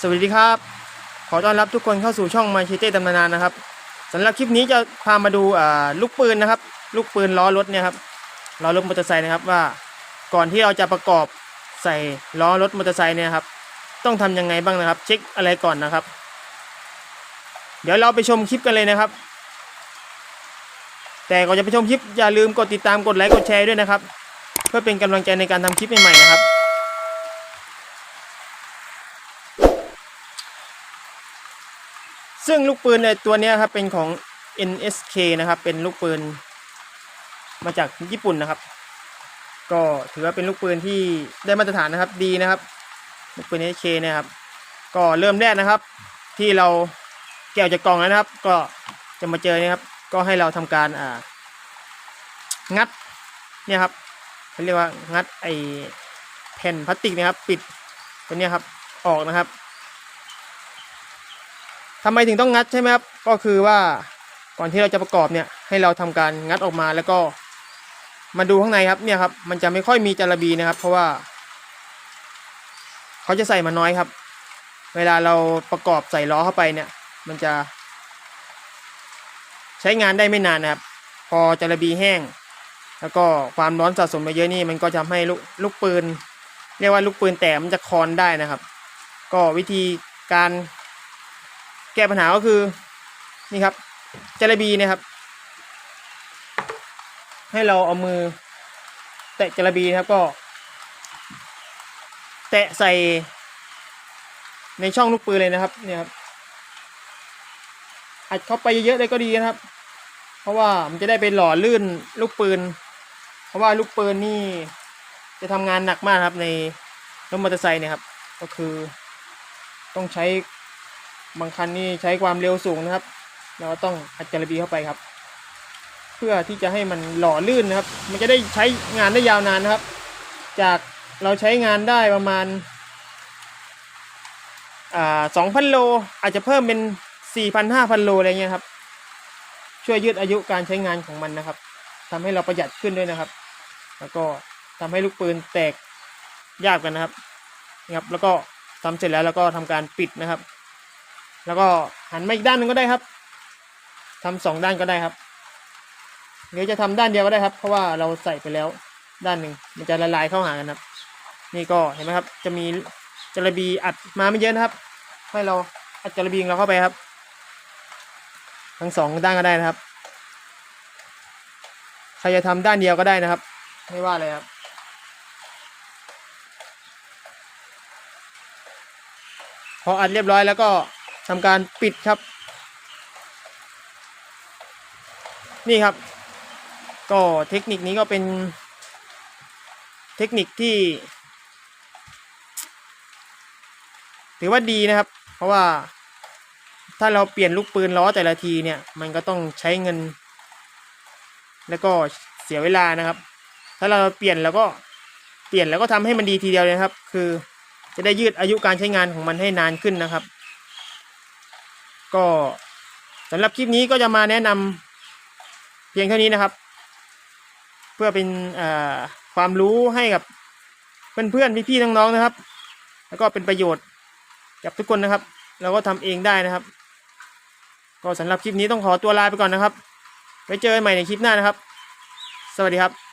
สวัสดีครับ ขอต้อนรับทุกคนเข้าสู่ช่องมาชิเต้ตำนานนะครับสำหรับคลิปนี้จะพามาดูลูกปืนนะครับ ลูกปืนล้อรถเนี่ยครับล้อรถมอเตอร์ไซค์นะครับว่าก่อนที่เราจะประกอบใส่ล้อรถมอเตอร์ไซค์เนี่ยครับ ต้องทำยังไงบ้างนะครับ เช็คอะไรก่อนนะครับ เดี๋ยวเราไปชมคลิปกันเลยนะครับ แต่ก่อนจะไปชมคลิปอย่าลืมกดติดตามกดไลค์กดแชร์ด้วยนะครับ เพื่อเป็นกำลังใจในการทำคลิปใหม่ๆนะครับ ซึ่งลูกปืนในตัวนี้ครับเป็นของ NSK นะครับ เป็นลูกปืนมาจากญี่ปุ่นนะครับ ก็ถือว่าเป็นลูกปืนที่ได้มาตรฐานนะครับดีนะครับ ลูกปืน NSK เนี่ยครับ ก็เริ่มแรกนะครับ ที่เราแกะจากกล่องแล้วนะครับ ก็จะมาเจอนี่ครับ ก็ให้เราทำการอ่างัดเนี่ยครับเขาเรียกว่างัดไอแผ่นพลาสติกนะครับ ปิดตัวนี้ครับออกนะครับ ทำไมถึงต้องงัดใช่ไหมครับ ก็คือว่าก่อนที่เราจะประกอบเนี่ยให้เราทำการงัดออกมาแล้วก็มาดูข้างในครับเนี่ยครับ มันจะไม่ค่อยมีจาระบีนะครับ เพราะว่าเขาจะใส่มาน้อยครับ เวลาเราประกอบใส่ล้อเข้าไปเนี่ย มันจะ ใช้งานได้ไม่นานนะครับ พอจาระบีแห้ง แล้วก็ความร้อนสะสมมาเยอะนี่มันก็จะทำให้ลูกลูกปืน เรียกว่าลูกปืนแตกมันจะคลอนได้นะครับ ก็วิธีการ แก้ปัญหาก็คือนี่ครับจาระบีนะครับ ให้เราเอามือ แตะจาระบีนะครับก็ แตะใส่ในช่องลูกปืนเลยนะครับเนี่ยครับอัดเข้าไปเยอะๆเลยก็ดีนะครับ เพราะว่ามันจะได้ไปหล่อลื่นลูกปืน เพราะว่าลูกปืนนี่ จะทำงานหนักมากครับในรถมอเตอร์ไซค์เนี่ยครับ ก็คือต้องใช้ บางคันนี่ใช้ความเร็วสูงนะครับ เราก็ต้องอัดจาระบีเข้าไปครับ เพื่อที่จะให้มันหล่อลื่นนะครับ มันจะได้ใช้งานได้ยาวนานนะครับ จากเราใช้งานได้ประมาณสองพันโลอาจจะเพิ่มเป็นสี่พันห้าพันโลอะไรเงี้ยครับ ช่วยยืดอายุการใช้งานของมันนะครับทำให้เราประหยัดขึ้นด้วยนะครับ แล้วก็ทำให้ลูกปืนแตกยากกันนะครับนะครับ แล้วก็ทำเสร็จแล้วแล้วก็ทำการปิดนะครับ แล้วก็หันมาอีกด้านหนึ่งก็ได้ครับทำสองด้านก็ได้ครับหรือจะทำด้านเดียวก็ได้ครับ เพราะว่าเราใส่ไปแล้วด้านหนึ่งมันจะละลายเข้าหากันครับ นี่ก็เห็นไหมครับ จะมีจระบีอัดมาไม่เยอะนะครับ ให้เราอัดจระบีงเราเข้าไปครับ ทั้งสองด้านก็ได้นะครับใครจะทำด้านเดียวก็ได้นะครับ ไม่ว่าเลยครับพออัดเรียบร้อยแล้วก็ ทำการปิดครับ นี่ครับ ก็เทคนิคนี้ก็เป็น เทคนิคที่ ถือว่าดีนะครับ เพราะว่าถ้าเราเปลี่ยนลูกปืนล้อแต่ละทีเนี่ย มันก็ต้องใช้เงิน แล้วก็เสียเวลานะครับ ถ้าเราเปลี่ยนแล้วก็เปลี่ยนแล้วก็ทำให้มันดีทีเดียวเลยนะครับ คือจะได้ยืดอายุการใช้งานของมันให้นานขึ้นนะครับ ก็สำหรับคลิปนี้ก็จะมาแนะนำเพียงเท่านี้นะครับ เพื่อเป็นความรู้ให้กับเพื่อนๆพี่ๆน้องๆนะครับ แล้วก็เป็นประโยชน์กับทุกคนนะครับ เราก็ทำเองได้นะครับ ก็สำหรับคลิปนี้ต้องขอตัวลาไปก่อนนะครับไว้เจอกันใหม่ในคลิปหน้านะครับ สวัสดีครับ